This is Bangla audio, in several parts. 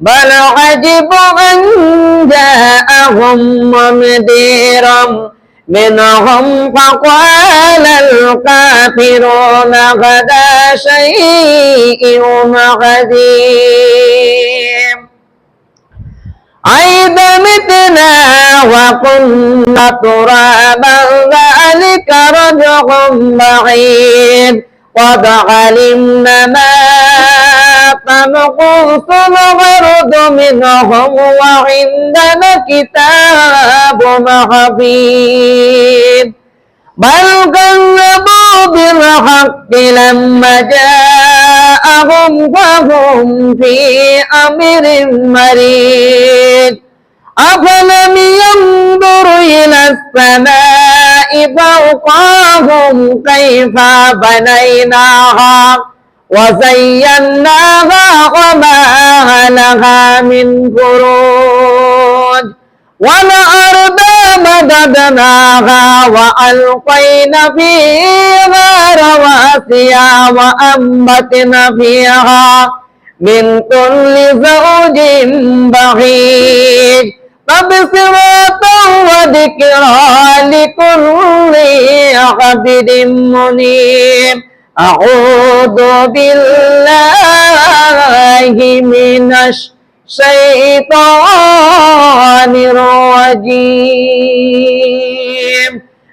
بل عجب أن جاءهم منذر منهم فقال الكافرون غدا شيء عظيم أئذا متنا وكنا ترابا ذلك رجع بعيد. قد علمنا ما تنقص الغرض منهم وعندنا كتاب حفيظ بل كذبوا بالحق لما جاءهم فهم في أمر مريد. أفلم ينظروا إلى السماء فوقهم كيف بنيناها؟ وزيناها وما لها من فروج والأرض مددناها وألقينا فيها رواسي وأنبتنا فيها من كل زوج بهيج. تبصرة وذكرى لكل عبد منيب. أعوذ بالله من الشيطان الرجيم.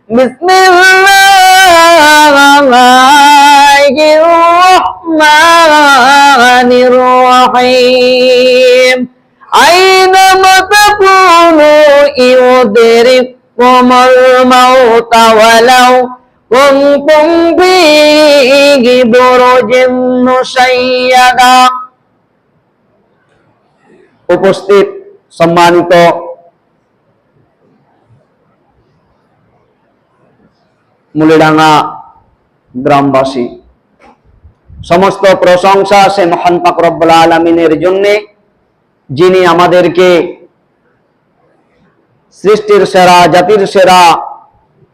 بسم الله الرحمن الرحيم. أينما تكونوا يدرككم الموت ولو كنتم في برج مشيدة উপস্থিত সম্মানিত মুলিডাঙ্গা গ্রামবাসী সমস্ত প্রশংসা সে মহান পাক রব্বুল আলমিনের জন্যে যিনি আমাদেরকে সৃষ্টির সেরা জাতির সেরা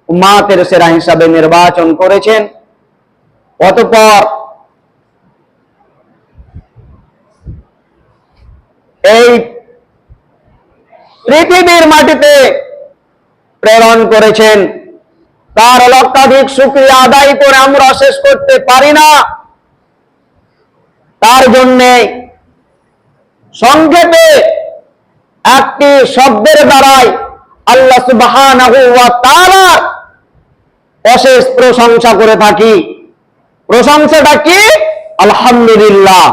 উম্মাতের সেরা হিসাবে নির্বাচন করেছেন। অতপর এই পৃথিবীর মাটিতে প্রেরণ করেছেন। তার লক্ষাধিক শুক্রিয়া আদায় করে আমরা শেষ করতে পারি না। তার জন্যে সংক্ষেপে একটি শব্দের দ্বারাই আল্লাহ তাআলার অশেষ প্রশংসা করে থাকি। প্রশংসাটা কি? আলহামদুলিল্লাহ।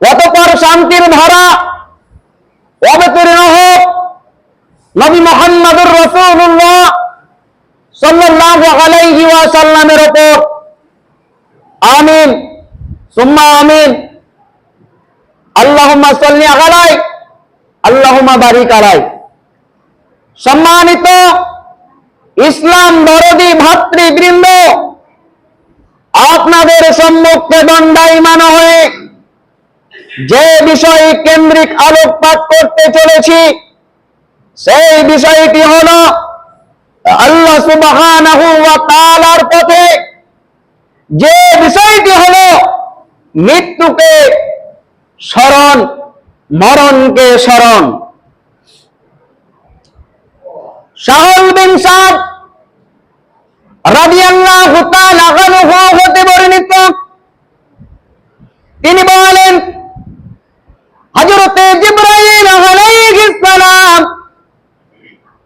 অতপর শান্তির ধারা অবতীর্ণ হোক। নবী মোহাম্মদুর রসুল্লাহ সাল্লাল্লাহু আলাইহি ওয়াসাল্লামের উপর আমিন। সুম্মা আমিন। আল্লাহুম্মা সাল্লি আলাই আল্লাহুম্মা বারিক আলাই সম্মানিত ইসলাম দরদি ভাতৃবৃন্দ, আপনাদের সম্মুখে দণ্ডায়মান হয়ে যে বিষয় কেন্দ্রিক আলোকপাত করতে চলেছি, সেই বিষয়টি হল আল্লাহ সুবহানাহু ওয়া পথে। যে বিষয়টি হল মৃত্যুকে স্মরণ, মরণকে স্মরণ। শাহুল বিন সাদ রাদিয়াল্লাহু তাআলা আনহু হতে বর্ণিত। তিনি বলেন, হযরতে জিবরাইল আলাইহিস সালাম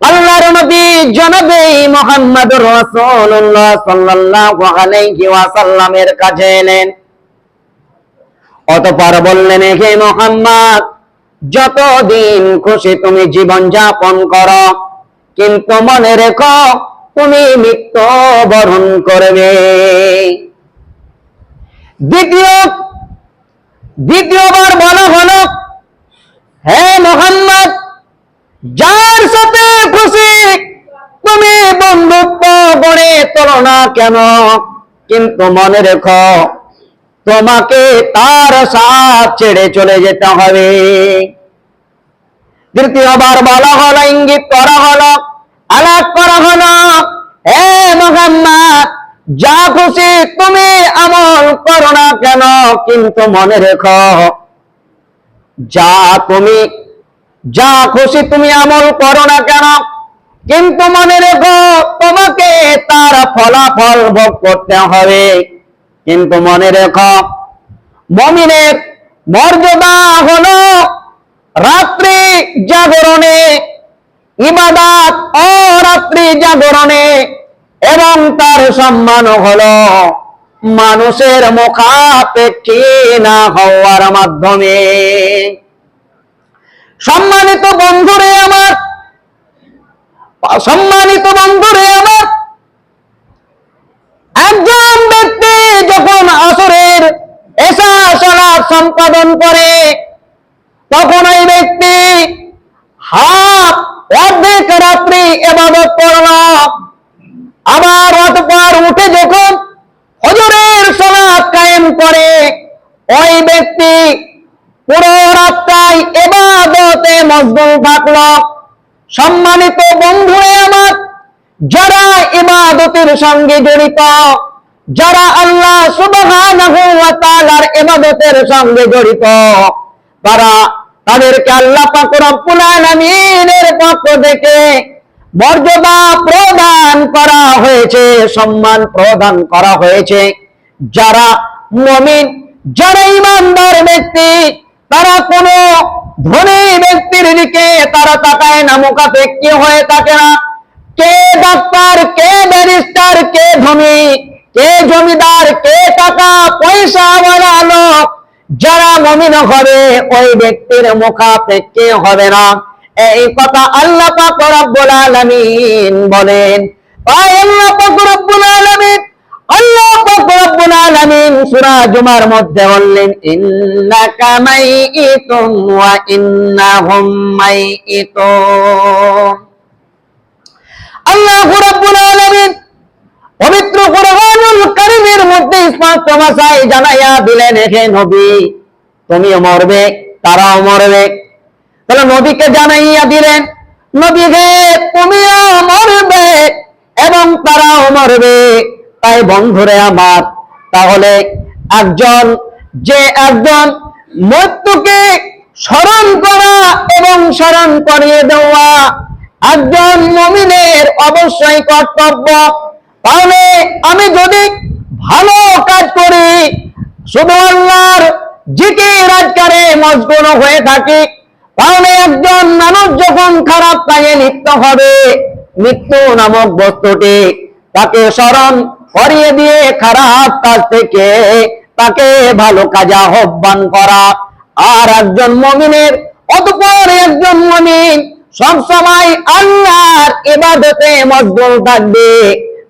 আল্লাহর নবী জনাবে মুহাম্মদুর রাসূলুল্লাহ সাল্লাল্লাহু আলাইহি ওয়াসাল্লামের কাছে এলেন। অতঃপর বললেন, হে মোহাম্মদ, যতদিন খুশি তুমি জীবন যাপন করো কিন্তু মনে রেখ, তুমি মৃত্যু বরণ করবে। দ্বিতীয়, দ্বিতীয়বার বলা হল, হে মোহাম্মদ, যার সাথে খুশি তুমি বন্ধুত্ব গড়ে তোলো না কেন? কিন্তু মনে রেখো, তোমাকে তার সাথ ছেড়ে চলে যেতে হবে। তৃতীয়বার বলা হলো, ইঙ্গিত করা হলো আলাপ করা হলো হে মোহাম্মদ, যা খুশি তুমি আমল করো না কেন? কিন্তু মনে রেখো, যা তুমি, যা খুশি তুমি আমল করো না কেন? কিন্তু মনে রেখো, তোমাকে তার ফলাফল ভোগ করতে হবে। কিন্তু মনে রেখো, মমিনের মর্যাদা হলো রাত্রি জাগরণে ইবাদাত রাত্রি জাগরণে এবং তার সম্মান হলো মানুষের মুখাপেক্ষী না হওয়ার মাধ্যমে। সম্মানিত বন্ধুরে আমার সম্মানিত বন্ধুরে আমার, একজন ব্যক্তি যখন আসরের এসা সলাপ সম্পাদন করে, তখন ওই ব্যক্তি হাফ অর্ধেক রাত্রি এবাদত করল আবার অতপর উঠে যখন হজরের সলাপ কায়েম করে, ওই ব্যক্তি পুরো রাত্রায় এবাদতে মজদুল থাকল। সম্মানিত বন্ধুরে আমার, যারা ইবাদতের সঙ্গে জড়িত, যারা আল্লাহ সুবহানাহু ওয়া তাআলার ইবাদতের সঙ্গে জড়িত, তারা তাদেরকে আল্লাহ পাক রব্বুল আলামিনের পক্ষ থেকে মর্যাদা প্রদান করা হয়েছে, সম্মান প্রদান করা হয়েছে। যারা মুমিন, যারা ইমানদার ব্যক্তি, তারা কোনো ধনী ব্যক্তির দিকে তারা তাকায় না, মুখাপেক্ষী হয়ে থাকে না। কে ডাক্তার, কে ব্যারিস্টার, কে ধনী, কে জমিদার, কে টাকা পয়সা ওয়ালা লোক যারা মমিন হবে, ওই ব্যক্তির মুখাপেক্ষী হবে না। এই কথা আল্লাহ পাক রব্বুল আলামিন বলেন। আল্লাহ আলামিন জুমার মধ্যে বললেন পবিত্র কোরআনুল কারীমের মধ্যে স্পষ্ট ভাষায় জানাইয়া দিলেন, হে নবী, তুমিও মরবে, তারাও মরবে। তাহলে নবীকে জানাইয়া দিলেন, নবী হে তুমিও মরবে এবং তারাও মরবে। তাই বন্ধুরে আমার, তাহলে একজন, যে একজন মৃত্যুকে স্মরণ করা এবং স্মরণ করিয়ে দেওয়া একজন মমিনের অবশ্যই কর্তব্য। তাহলে আমি যদি ভালো কাজ করি, শুধু আল্লাহর জিকে রাজকারে মজগুন হয়ে থাকি, তাহলে একজন মানুষ যখন খারাপ কাজে লিপ্ত হবে, মৃত্যু নামক বস্তুটি তাকে স্মরণ করিয়ে দিয়ে খারাপ কাজ থেকে তাকে ভালো কাজে আহ্বান করা। আর একজন মমিনের, অতপর একজন মমিন সবসময় আল্লাহর ইবাদতে মশগুল থাকবে।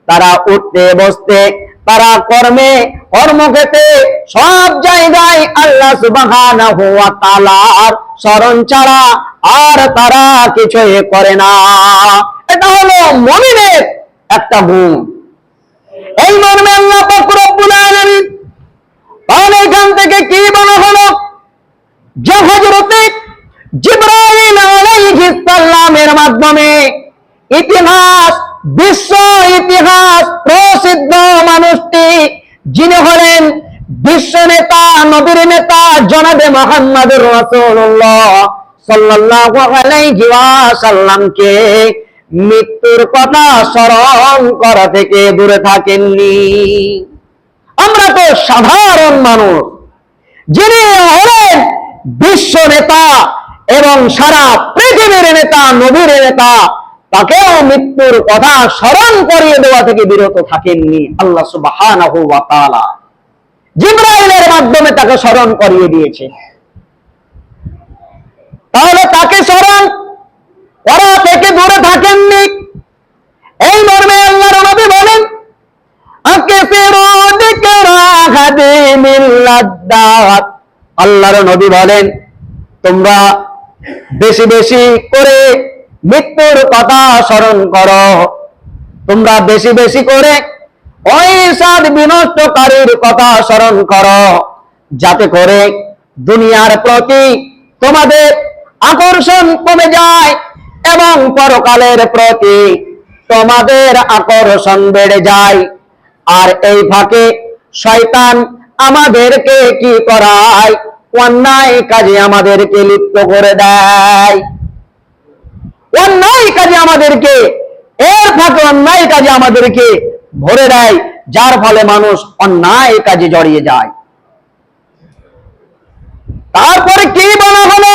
তারা উঠতে বসতে, তারা কর্মে, কর্মক্ষেত্রে সব জায়গায় আল্লাহ সুবহানাহু ওয়া তাআলার ছাড়া আর তারা কিছুই করে না। এটা হলো মুমিনের একটা গুণ এই মর্মে আল্লাহ পাক তাহলে এখান থেকে কি বলা হলো? যে হজরতে জিব্রাইল আলাইহিস সালামের মাধ্যমে ইতিহাস বিশ্ব ইতিহাস প্রসিদ্ধ মানুষটি, যিনি হলেন বিশ্ব নেতা, নবীর নেতা, জনাবে সাল্লাল্লাহু আলাইহি ওয়াসাল্লামকে মৃত্যুর কথা স্মরণ করা থেকে দূরে থাকেননি। আমরা তো সাধারণ মানুষ, যিনি হলেন বিশ্ব নেতা এবং সারা পৃথিবীর নেতা, নবীর নেতা তাকেও মৃত্যুর কথা স্মরণ করিয়ে দেওয়া থেকে বিরত থাকেননি আল্লাহ তাআলা। জিব্রাইলের মাধ্যমে তাকে স্মরণ করিয়ে দিয়েছে। তাহলে তাকে স্মরণ করা থেকে দূরে থাকেননি। এই মর্মে আল্লাহর নবী বলেন আল্লাহর নবী বলেন, তোমরা বেশি বেশি করে মৃত্যুর কথা স্মরণ করো। তোমরা বেশি বেশি করে ওই সাদ বিনষ্টকারীর কথা স্মরণ করো, যাতে করে দুনিয়ার প্রতি তোমাদের আকর্ষণ কমে যায় এবং পরকালের প্রতি তোমাদের আকর্ষণ বেড়ে যায়। আর এই ফাঁকে শয়তান আমাদেরকে কি করায়? অন্যায় কাজে আমাদেরকে লিপ্ত করে দেয়। অন্যায় কাজে আমাদেরকে, এর ফাঁকে অন্যায় কাজে আমাদেরকে ভরে দেয়, যার ফলে মানুষ অন্যায় কাজে জড়িয়ে যায়। তারপরে কি বলা হলো?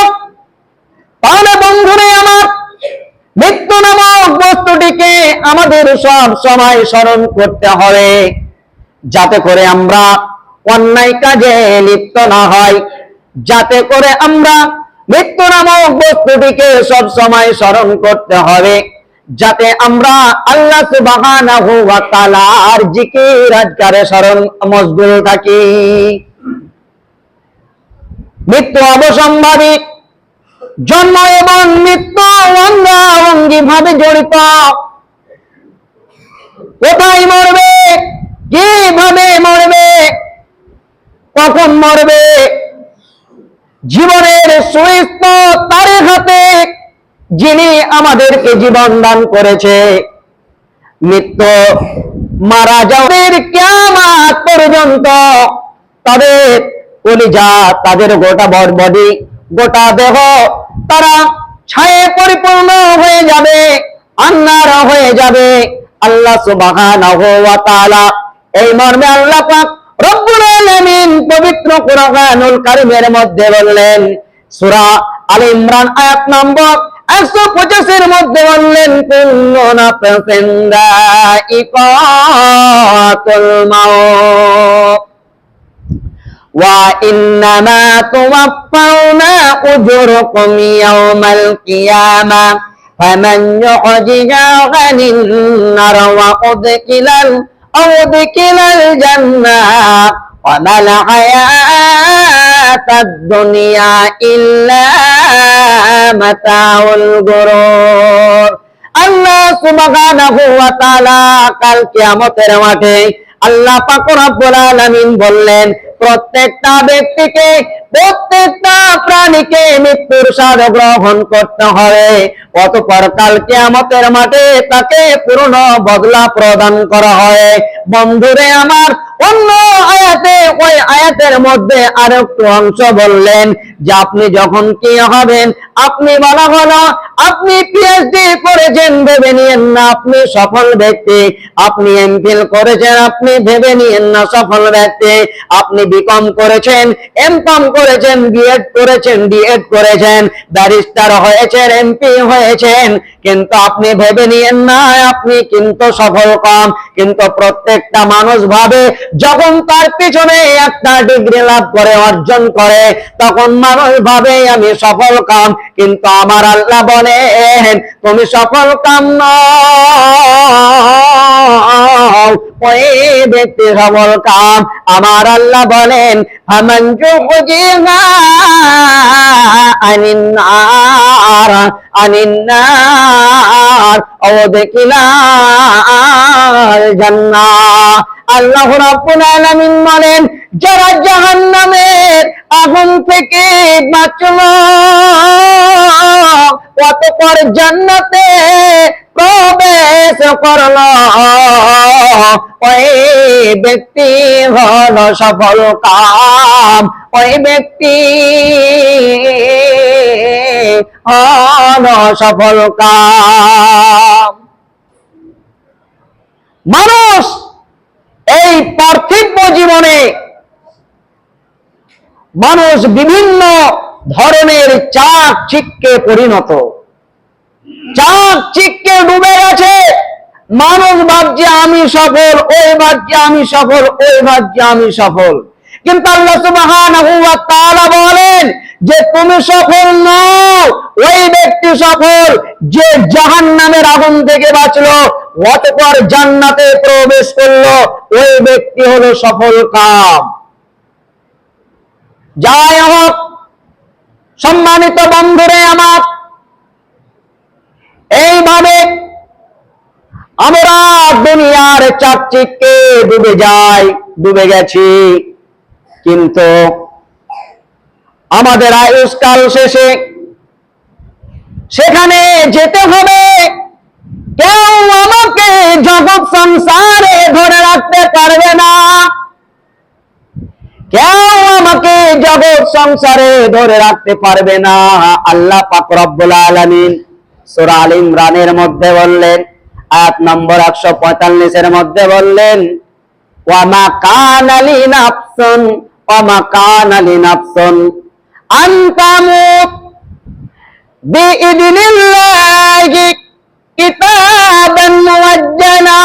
তাহলে বন্ধুরে আমার, মৃত্যু নামক বস্তুটিকে আমাদের সব সময় স্মরণ করতে হবে, যাতে করে আমরা অন্যায় কাজে লিপ্ত না হয় যাতে করে আমরা মৃত্যু নামক বস্তুটিকে সব সময় স্মরণ করতে হবে, যাতে আমরা আল্লাহ সুবহানাহু ওয়া স্মরণ মশগুল থাকি। মৃত্যু অবসম্ভাবী জন্ম এবং মৃত্যু অঙ্গাঙ্গি ভাবে জড়িত। কোথায় মরবে? কীভাবে মরবে? কখন মরবে? জীবনের সুস্থ তারের হাতে যিনি আমাদেরকে জীবন দান করেছে। মৃত্যু মারা যাওয়ার কিয়ামাত পর্যন্ত তাদের কলিজা, তাদের গোটা বডি, গোটা দেহ তারা ছায়ে পরিপূর্ণ হয়ে যাবে আন্নারা হয়ে যাবে। আল্লাহ তাআলা এই মর্মে আল্লাহ পাক রব্বুল আলামিন পবিত্র কোরআনুল কারীমের মধ্যে বললেন সূরা আল ইমরান আয়াত নম্বর একশো পঁচাশের মধ্যে বললেন কুল্লু নাফসিন দাইকাতুল মাউত وإنما توفون أجركم يوم القيامة فمن يحجج عن النار وأدخل ال- أو أدخل الجنة وما الحياة الدنيا إلا متاع الغرور আল্লাহ সুবহানাহু ওয়া তাআলা কাল কিয়ামতের মাঠে আল্লাহ পাক রব্বুল আলামিন বললেন প্রত্যেকটা ব্যক্তিকে, প্রত্যেকটা প্রাণীকে মৃত্যুর স্বাদ গ্রহণ করতে হবে। অতঃপর কাল কিয়ামতের মাঠে তাকে পূর্ণ বদলা প্রদান করা হয়। বন্ধুরে আমার, অন্য আয়াতে, ওই আয়াতের মধ্যে আরেকটু অংশ বললেন যে আপনি যখন কি হবেন, আপনি বলা হলো, আপনি পিএইচডি করেছেন, ভেবে নিয়েন না আপনি সফল ব্যক্তি। আপনি এমফিল করেছেন, আপনি ভেবে নিয়েন না সফল ব্যক্তি। আপনি বিকম করেছেন এমকম করেছেন বিএড করেছেন ডিএড করেছেন, ব্যারিস্টার হয়েছেন এমপি হয়েছেন, কিন্তু আপনি ভেবে নিয়েন না, আপনি কিন্তু সফল কম, কিন্তু প্রত্যেকটা মানুষ ভাবে যখন তার পিছনে একটা ডিগ্রি লাভ করে, অর্জন করে, তখন মানুষ ভাবে আমি সফল কাম, কিন্তু আমার আল্লাহ বলেন, তুমি সফল কাম নও ওই ব্যক্তি সফল কাম। আমার আল্লাহ বলেন, ফামান যুজিহা আনিন নার আনিন নার ও দেখিলা জান্নাহ আল্লাহ রাব্বুল আলামিন বলেন, যারা জাহান্নামের আগুন থেকে বাঁচলো, অতঃপর জান্নাতে প্রবেশ করল। ওই ব্যক্তি হলো সফল কাম। ওই ব্যক্তি হলো সফল কাম। মানুষ এই পার্থিব জীবনে মানুষ বিভিন্ন ধরনের চাক চিককে পরিণত। চাক চিককে ডুবে গেছে। মানুষ ভাবছে আমি সফল, ওই ভাবছে আমি সফল, ওই ভাবছে আমি সফল। কিন্তু আল্লাহ সুবহানাহু ওয়া তাআলা বলেন যে, তুমি সফল নও, ওই ব্যক্তি সফল যে জাহান্নামের আগুন থেকে বাঁচলো, অতঃপর জান্নাতে প্রবেশ করল, ওই ব্যক্তি হলো সফল কাম। যাই হোক, সম্মানিত বন্ধুরে আমার এইভাবে আমরা দুনিয়ার চাকচিককে ডুবে যাই, ডুবে গেছি। কিন্তু আমাদের আয়ুষ্কাল শেষে সেখানে যেতে হবে। কেউ আমাকে জগৎ সংসারে ধরে রাখতে পারবে না। কেউ আমাকে জগৎ সংসারে ধরে রাখতে পারবে না। আল্লাহ পাক আলামিন সূরা আল ইমরানের মধ্যে বললেন, আয়াত নম্বর 145 এর মধ্যে বললেন, ওয়ামা কানা লিনাফসুন ওয়ামা কানা লিনাফসুন আন তামুত বিইذنিল্লাহি কিতাবান মুআজ্জালা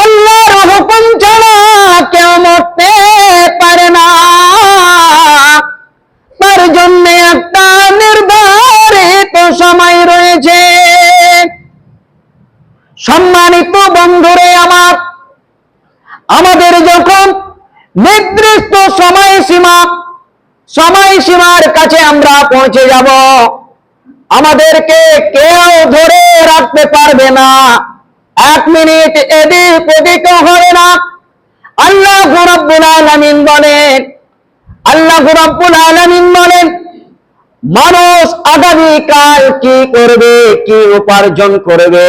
আল্লাহর হুকুম ছাড়া কেউ মরতে পারে না। সম্মানিত বন্ধুরে আমার, আমাদের যখন নির্দিষ্ট সময়সীমা, সময়সীমার কাছে আমরা পৌঁছে যাব, আমাদেরকে কেউ ধরে রাখতে পারবে না। এক মিনিট এদিক ওদিক হবে না। আল্লাহ রব্বুল আলামিন বলেন, আল্লাহ রব্বুল আলামিন বলেন, মানুষ আগামীকাল কি করবে, কি উপার্জন করবে?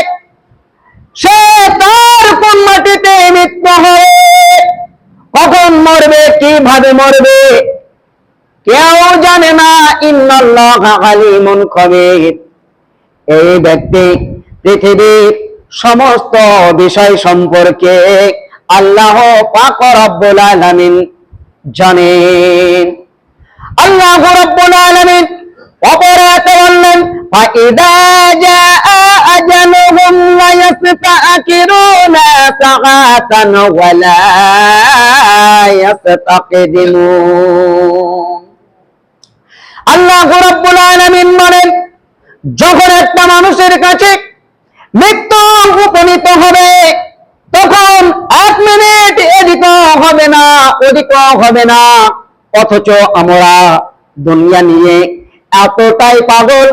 সে তার কোন মাটিতে মৃত্যু হবে কখন মরবে কিভাবে মরবে কেউ জানে না ইন্নাল্লাহ আলিমুন খবীর এই ব্যক্তি পৃথিবীর সমস্ত বিষয় সম্পর্কে আল্লাহ পাক রব্বুল আলামিন জানেন আল্লাহ রব্বুল আলামিন অপরাধ বললেন فإذا جاء أجلهم لا يستأخرون ساعة ولا يستقدمون আল্লাহ রব্বুল আলামিন বলেন যখন একটা মানুষের কাছে মৃত্যু উপনীত হবে তখন এক মিনিট এদিক হবে না ওদিক হবে না অথচ আমরা দুনিয়া নিয়ে এতটাই পাগল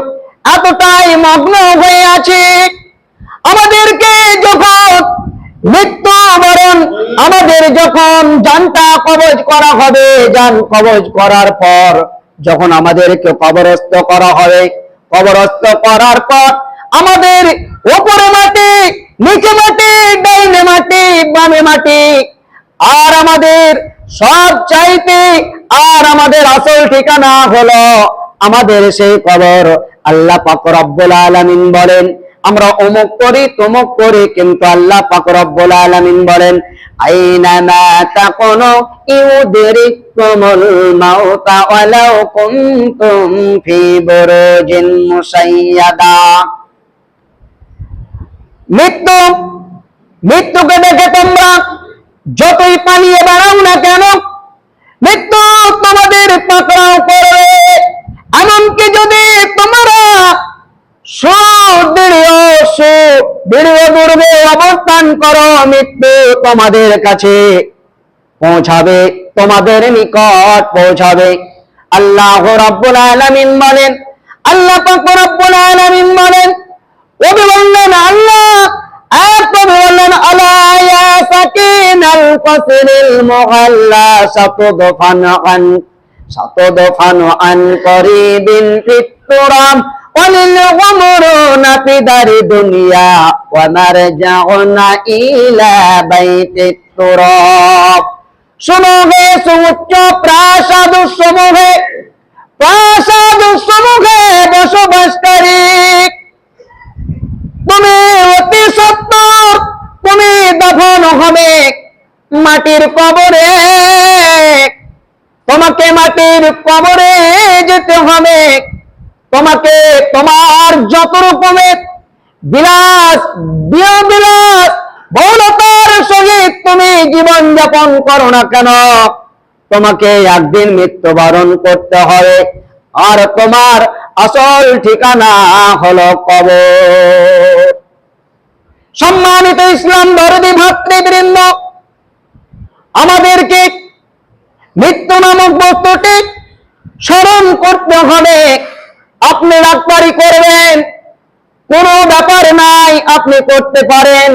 এতটাই মগ্ন হয়ে আছি। আমাদেরকে যখন মৃত্যু বরণ আমাদের যখন জানটা কবজ করা হবে, জান কবজ করার পর যখন আমাদেরকে কবরস্থ করা হবে, কবরস্থ করার পর আমাদের উপরে মাটি, নিচে মাটি, ডাইনে মাটি, বামে মাটি, আর আমাদের সব চাইতে আর আমাদের আসল ঠিকানা হলো আমাদের সেই কবর। আল্লাহ পাক রব্বুল আলামিন বলেন, আমরা অমুক করি, তমুক করি, কিন্তু আল্লাহ পাক রব্বুল আলামিন বলেন মৃত্যু, মৃত্যুকে দেখে তোমরা যতই পালিয়ে বেড়াও না কেন, মৃত্যু তোমাদের পাকড়াও করো মৃত্যু তোমাদের কাছে। পৌঁছাবে, তোমাদের নিকট পৌঁছাবে। আল্লাহ রাব্বুল আলামিন বলেন, আল্লাহ পাক রব্বুল আলামিন বলেন কবি বললেন আল্লাহ কবি বললেন, আলা ইয়া সাকিনাল কসরিল মুহাল্লা সাতদফান আন সাতদফান আন করিবিন ফিতুরাম অলিল গমরুনা ফিদারি দুনিয়া ওয়া নারজাউনা ইলা বাইতিত তুরাব সমূহে সুউচ্চ প্রাসাদ সমূহে প্রাসাদ সমূহে বসবাসকারী। তুমি অতি সত্তর, তুমি দফন হবে মাটির কবরে। তোমাকে মাটির কবরে যেতে হবে। তোমাকে তোমার যত রকমের বিলাস বিলাস বহুলতার সহিত তুমি জীবন যাপন করো না কেন? তোমাকে একদিন মৃত্যুবরণ করতে হবে। আর তোমার আসল ঠিকানা হলো কবর। সম্মানিত ইসলাম দরদি ভাতৃবৃন্দ, আমাদেরকে মৃত্যু নামক বস্তুটি স্মরণ করতে হবে। আপনি ডাক্তারি করবেন। কোনো ব্যাপার নাই, আপনি করতে পারেন।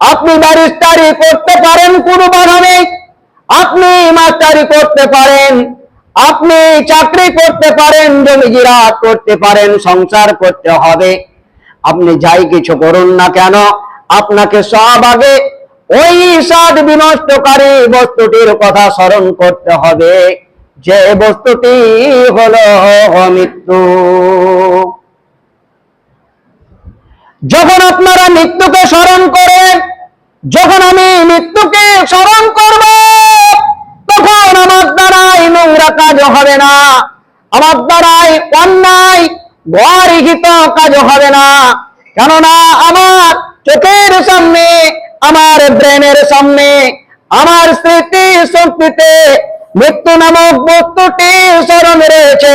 আপনি ব্যারিস্টারি করতে পারেন কোনো বাধা নেই। আপনি মাস্টারি করতে পারেন। আপনি চাকরি করতে পারেন, জমি জিরাত করতে পারেন, সংসার করতে হবে। আপনি যাই কিছু করুন না কেন, আপনাকে সব আগে ওই সাদ বিনষ্টকারী বস্তুটির কথা স্মরণ করতে হবে। যে বস্তুটি হলো মৃত্যু যখন আপনারা মৃত্যুকে স্মরণ করেন যখন আমি মৃত্যুকে স্মরণ করব, তখন আমার দ্বারাই নোংরা কাজ হবে না। আমার দ্বারাই অন্যায় গরিহিত কাজ হবে না। কেননা আমার চোখের সামনে, আমার ব্রেনের সামনে, আমার স্মৃতি শক্তিতে মৃত্যু নামক বস্তুটি স্মরণ রয়েছে।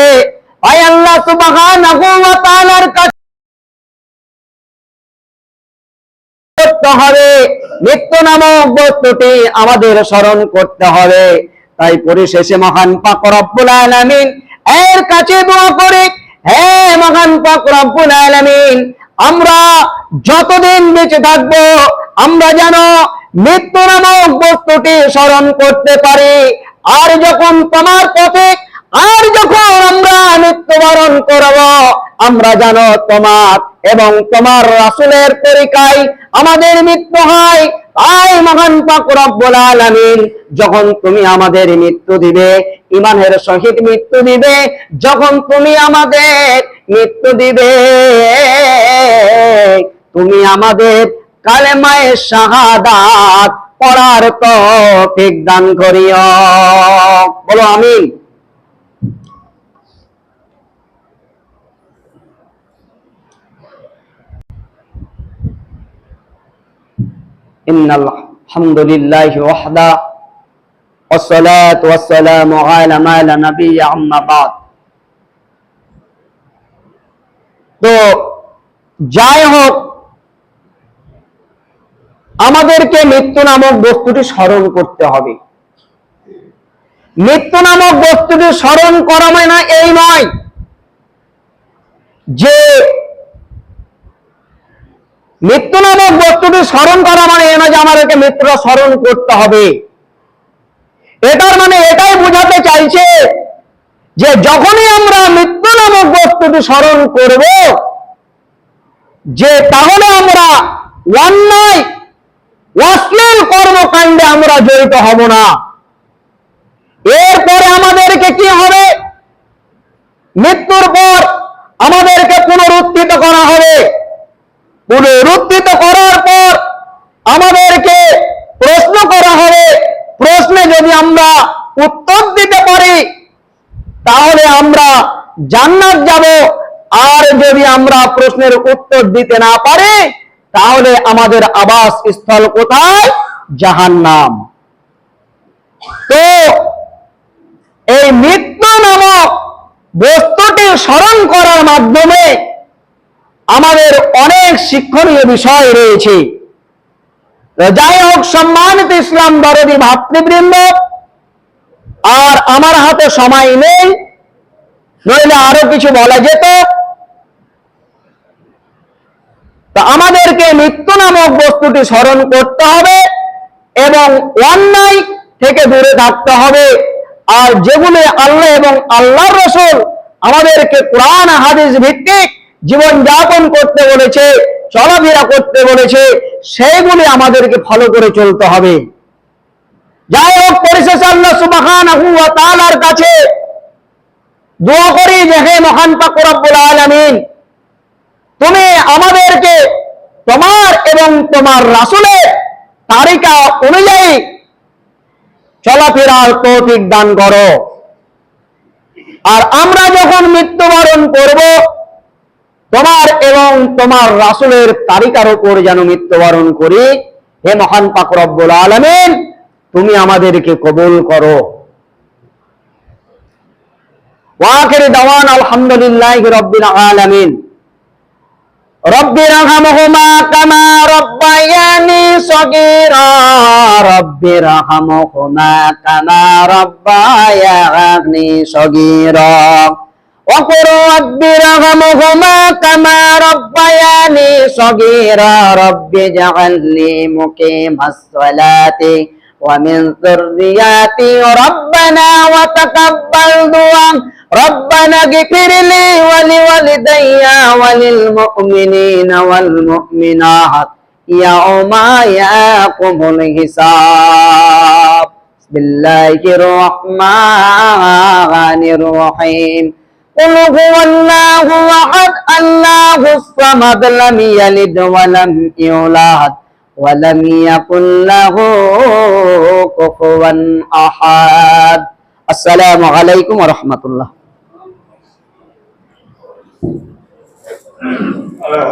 মৃত্যু নামক বস্তুটি আমাদের স্মরণ করতে হবে। তাই পরিশেষে মহান পাক রব্বুল আলামিন এর কাছে দোয়া করে, হে মহান পাক রব্বুল আলামিন, আমরা যতদিন বেঁচে থাকব, আমরা যেন মৃত্যু নামক বস্তুটি স্মরণ করতে পারি। আর যখন তোমার পথে, আর যখন আমরা মৃত্যুবরণ করব, আমরা জানো তোমার এবং তোমার রাসুলের তরিকায় আমাদের মৃত্যু হয়। তাই মহান পাক আলামিন, যখন তুমি আমাদের মৃত্যু দিবে ইমানের সহিত মৃত্যু দিবে, যখন তুমি আমাদের মৃত্যু দিবে, তুমি আমাদের কালেমায়ে শাহাদাত পড়ার তৌফিক দান করিও বলো আমিন إن الحمد لله وحده والصلاة والسلام على ما لا نبي أما بعد তো যাই হোক আমাদেরকে মৃত্যু নামক বস্তুটি স্মরণ করতে হবে। মৃত্যু নামক বস্তুটি স্মরণ করা মানে না, এই নয় যে মৃত্যু নামক বস্তুটি স্মরণ করা মানে এ না যে আমাদেরকে মৃত্যুটা স্মরণ করতে হবে। এটার মানে এটাই বোঝাতে চাইছে যে যখনই আমরা মৃত্যু নামক বস্তুটি স্মরণ করব, যে তাহলে আমরা অন্যায় অশ্লীল কর্মকাণ্ডে আমরা জড়িত হব না। এরপরে আমাদেরকে কি হবে? মৃত্যুর পর আমাদেরকে পুনরুত্থিত করা হবে। পুনরুত্থিত করার পর আমাদেরকে প্রশ্ন করা হবে। প্রশ্নে যদি আমরা উত্তর দিতে পারি, তাহলে আমরা জান্নাত যাব। আর যদি আমরা প্রশ্নের উত্তর দিতে না পারি তাহলে আমাদের আবাস স্থল কোথায়? জাহান্নাম। তো এই মৃত্যু নামক বস্তুটি স্মরণ করার মাধ্যমে আমাদের অনেক শিক্ষণীয় বিষয় রয়েছে। যাই হোক, সম্মানিত ইসলাম দরদি ভাতৃবৃন্দ, আর আমার হাতে সময় নেই, নইলে আরও কিছু বলা যেত। তো আমাদেরকে মৃত্যু নামক বস্তুটি স্মরণ করতে হবে এবং অন্যায় থেকে দূরে থাকতে হবে। আর যেগুলি আল্লাহ এবং আল্লাহর রসুল আমাদেরকে কোরআন, হাদিস ভিত্তিক জীবন যাপন করতে বলেছে, চলাফেরা করতে বলেছে সেইগুলি আমাদেরকে ফলো করে চলতে হবে। যাই হোক, পরিশেষে আল্লাহ সুবহানাহু ওয়া তাআলার কাছে দোয়া করি হে মহান পাক রব্বুল আলামিন তুমি আমাদেরকে তোমার এবং তোমার রাসূলের তারিকা অনুযায়ী চলাফেরার তৌফিক দান করো। আর আমরা যখন মৃত্যুবরণ করব, তোমার এবং তোমার রাসূলের তারিকার উপর যেন মৃত্যুবরণ করি, হে মহান পাক রব্বুল আলামিন, তুমি আমাদেরকে কবুল করো। ওয়াখির দাওয়ান আলহামদুলিল্লাহি রাব্বিল আলামিন। رب ارحمهما كما ربياني صغيرا. رب ارحمهما كما ربياني صغيرا. وقل رب ارحمهما كما ربياني صغيرا. رب اجعلني مقيم الصلاة ومن ذرياتي ربنا وتقبل دعاء. ربنا اغفر لي ولوالدي وللمؤمنين والمؤمنات. يوم يقوم الحساب. بسم الله الرحمن الرحيم. قل هو الله أحد الله الصمد لم يلد ولم يولد ولم يكن له كفوا أحد. السلام عليكم ورحمة الله. আল্লাহ